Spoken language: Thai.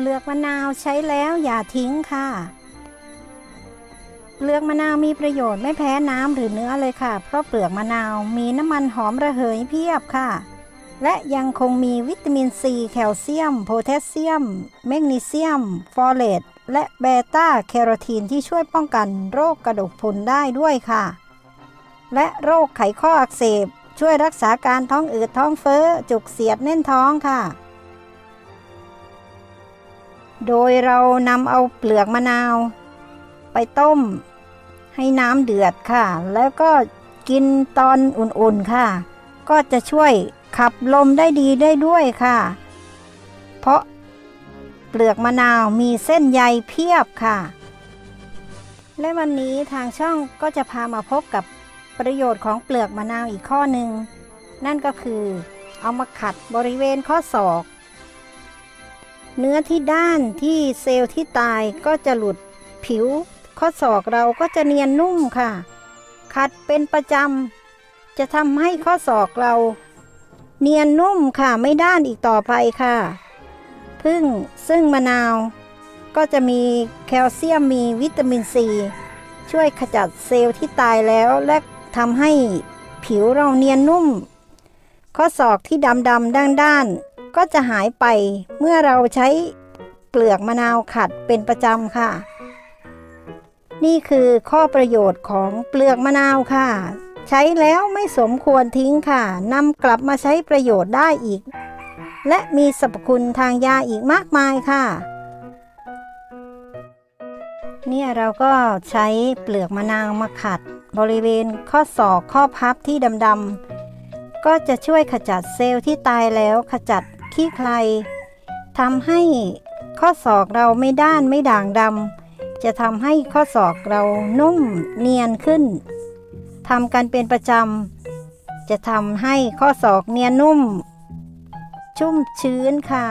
เปลือกมะนาวใช้แล้วอย่าทิ้งค่ะ เปลือกมะนาวมีประโยชน์ไม่แพ้น้ำหรือเนื้อเลยค่ะ เพราะเปลือกมะนาวมีน้ำมันหอมระเหยเพียบค่ะ และยังคงมีวิตามินซีแคลเซียม โพแทสเซียม แมกนีเซียม ฟอเลตและเบต้าแคโรทีนที่ช่วยป้องกันโรคกระดูกพรุนได้ด้วยค่ะ และโรคไขข้ออักเสบช่วยรักษาการท้องอืดท้องเฟ้อ จุกเสียดแน่นท้องค่ะ โดยเรานำเอาเปลือกมะนาว ไปต้ม ให้น้ำเดือดค่ะ แล้วก็กินตอนอุ่นๆค่ะ ก็จะช่วยขับลมได้ดีได้ด้วยค่ะ เพราะเปลือกมะนาวมีเส้นใยเพียบค่ะ และวันนี้ทางช่องก็จะพามาพบกับประโยชน์ของเปลือกมะนาวอีกข้อหนึ่ง นั่นก็คือ เอามาขัดบริเวณข้อศอก เนื้อที่ด้านที่เซลล์ที่ตายก็จะหลุดผิว ข้อศอกเราก็จะเนียนนุ่มค่ะ ขัดเป็นประจำจะทำให้ข้อศอกเรา เนียนนุ่มค่ะไม่ด้านอีกต่อไปค่ะ พึ่งซึ่งมะนาว ก็จะมีแคลเซียมมีวิตามินซีช่วยขจัดเซลล์ที่ตายแล้วและทำให้ผิวเราเนียนนุ่ม ข้อศอกที่ดำดำด้านด้าน ก็จะหายไปเมื่อเราใช้เปลือกมะนาวขัดเป็นประจำค่ะ นี่คือข้อประโยชน์ของเปลือกมะนาวค่ะ ใช้แล้วไม่สมควรทิ้งค่ะนำกลับมาใช้ประโยชน์ได้อีก และมีสรรพคุณทางยาอีกมากมายค่ะ เนี่ยเราก็ใช้เปลือกมะนาวมาขัด บริเวณข้อศอกข้อพับที่ดำๆก็จะช่วยขจัดเซลล์ที่ตายแล้วขจัด ขี้ใครทำให้ข้อศอกเราไม่ด้านไม่ด่างดำจะทำให้ข้อศอกเรานุ่มเนียนขึ้นทำกันเป็นประจำจะทำให้ข้อศอกเนียนนุ่ม ชุ่มชื้นค่ะ